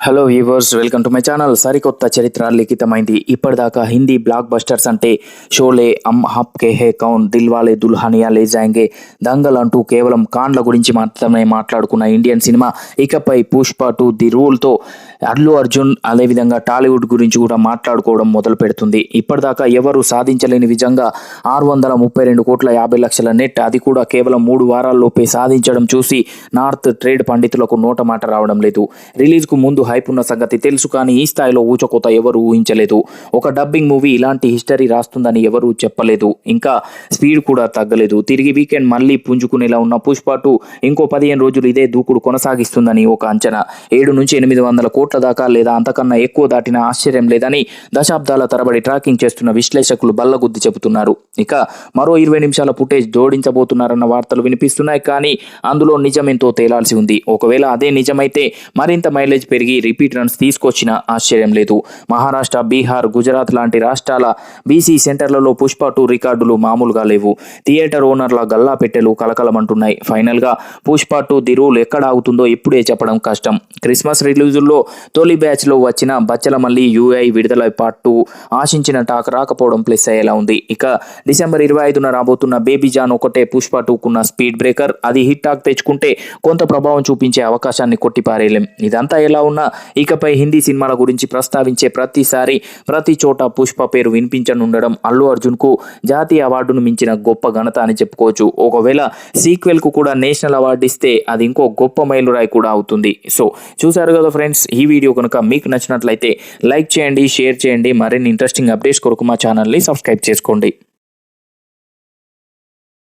Hello viewers welcome to my channel సరికొత్త చరిత్ర లిఖితమైంది ఇప్పటిదాకా హిందీ బ్లాక్ బస్టర్స్ అంటే షోలే అమ్ హప్ కే హే కౌన్ దిల్వాలే దుల్హనియా లే జాయింగే దంగల్ అంటూ కేవలం కాండ్ల గురించి మాత్రమే మాట్లాడుకున్న ఇండియన్ సినిమా ఇకపై పుష్ప టు ది రూల్తో అల్లు అర్జున్ అదేవిధంగా టాలీవుడ్ గురించి కూడా మాట్లాడుకోవడం మొదలు పెడుతుంది ఇప్పటిదాకా ఎవరు సాధించలేని విధంగా ఆరు వందల ముప్పై రెండు కోట్ల యాభై లక్షల నెట్ అది కూడా కేవలం మూడు వారాల్లోపే సాధించడం చూసి నార్త్ ట్రేడ్ పండితులకు నోట మాట రావడం లేదు రిలీజ్కు ముందు హైప్ ఉన్న సంగతి తెలుసు కానీ ఈ స్థాయిలో ఊచకోత ఎవరు ఊహించలేదు. ఒక డబ్బింగ్ మూవీ ఇలాంటి హిస్టరీ రాస్తుందని ఎవరూ చెప్పలేదు. ఇంకా స్పీడ్ కూడా తగ్గలేదు. తిరిగి వీకెండ్ మళ్ళీ పుంజుకునేలా ఉన్న పుష్ప టూ ఇంకో పదిహేను రోజులు ఇదే దూకుడు కొనసాగిస్తుందని ఒక అంచనా. ఏడు నుంచి ఎనిమిది వందల కోట్ల దాకా లేదా అంతకన్నా ఎక్కువ దాటిన ఆశ్చర్యం లేదని దశాబ్దాల తరబడి ట్రాకింగ్ చేస్తున్న విశ్లేషకులు బల్లగుద్ది చెబుతున్నారు. ఇక మరో ఇరవై నిమిషాల ఫుటేజ్ జోడించబోతున్నారన్న వార్తలు వినిపిస్తున్నాయి కానీ అందులో నిజమేంతో తేలాల్సి ఉంది. ఒకవేళ అదే నిజమైతే మరింత మైలేజ్ పెరిగి రిపీట్ రన్స్ తీసుకొచ్చిన ఆశ్చర్యం లేదు. మహారాష్ట్ర బీహార్ గుజరాత్ లాంటి రాష్ట్రాల బీసీ సెంటర్లలో పుష్ప టూ రికార్డులు మామూలుగా లేవు. థియేటర్ ఓనర్ల గల్లా పెట్టెలు కలకలమంటున్నాయి. ఫైనల్గా పుష్ప టూ ది రూల్ ఎక్కడ ఆగుతుందో ఇప్పుడే చెప్పడం కష్టం. క్రిస్మస్ రిలీజుల్లో తొలి బ్యాచ్లో వచ్చిన బచ్చల మల్లి యూఐ విడుదల పార్ట్ టూ ఆశించిన టాక్ రాకపోవడం ప్లస్ అయ్యేలా ఉంది. ఇక డిసెంబర్ ఇరవై ఐదున రాబోతున్న బేబీ జాన్ ఒకటే పుష్ప టూకున్న స్పీడ్ బ్రేకర్. అది హిట్ టాక్ తెచ్చుకుంటే కొంత ప్రభావం చూపించే అవకాశాన్ని కొట్టిపారేయలేం ఇదంతా ఎలా ఉన్నా ఇకపై హిందీ సినిమాల గురించి ప్రస్తావించే ప్రతిసారి ప్రతి చోట పుష్ప పేరు వినిపించనుండడం అల్లు అర్జున్కు జాతీయ అవార్డును మించిన గొప్ప ఘనత అని చెప్పుకోవచ్చు. ఒకవేళ సీక్వెల్కు కూడా నేషనల్ అవార్డు ఇస్తే అది ఇంకో గొప్ప మైలురాయి కూడా అవుతుంది. సో చూసారు కదా ఫ్రెండ్స్ ఈ వీడియో కనుక మీకు నచ్చినట్లయితే లైక్ చేయండి షేర్ చేయండి మరిన్ని ఇంట్రెస్టింగ్ అప్డేట్స్ కొరకు మా ఛానల్ని సబ్స్క్రైబ్ చేసుకోండి.